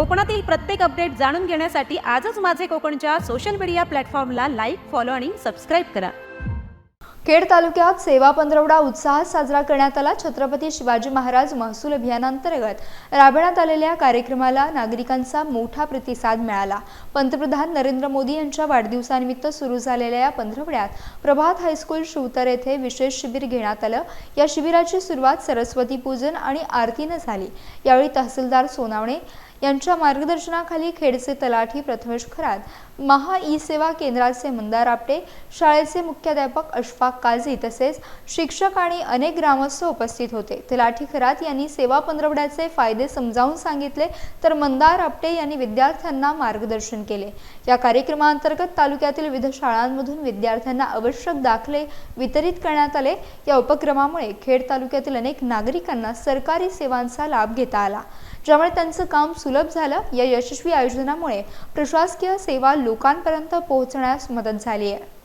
कोकणातील प्रत्येक अपडेट जाणून घेण्यासाठी आजच माझे कोकणच्या सोशल मीडिया प्लॅटफॉर्मला लाईक फॉलो आणि सबस्क्राईब करा. खेड तालुक्यात सेवा पंधरवडा उत्साहात साजरा करण्यात आला छत्रपती शिवाजी महाराज महसूल अभियानांतर्गत. राबवण्यात आलेल्या कार्यक्रमाला नागरिकांचा मोठा प्रतिसाद मिळाला. पंतप्रधान नरेंद्र मोदी यांच्या वाढदिवसानिमित्त सुरू झालेल्या या पंधरवड्यात प्रभात हायस्कूल शिवतर येथे विशेष शिबिर घेण्यात आलं. या शिबिराची सुरुवात सरस्वती पूजन आणि आरतीनं झाली. यावेळी तहसीलदार सोनावणे यांच्या मार्गदर्शनाखाली खेडचे तलाठी प्रथमेश खरात महा ई सेवा केंद्राचे मंदार आपटे शाळेचे मुख्याध्यापक अशफाक काझी तसेच शिक्षक आणि अनेक ग्रामस्थ उपस्थित होते. तलाठी खरात यांनी सेवा पंधरवड्याचे फायदे समजावून सांगितले तर मंदार आपटे यांनी विद्यार्थ्यांना मार्गदर्शन केले. या कार्यक्रमाअंतर्गत तालुक्यातील विविध शाळांमधून विद्यार्थ्यांना आवश्यक दाखले वितरित करण्यात आले. या उपक्रमामुळे खेड तालुक्यातील अनेक नागरिकांना सरकारी सेवांचा लाभ घेता आला. ज्यामुळे त्यांचं काम सुरू सुलभ झालं या यशस्वी आयोजनामुळे प्रशासकीय सेवा लोकांपर्यंत पोहोचण्यास मदत झाली आहे.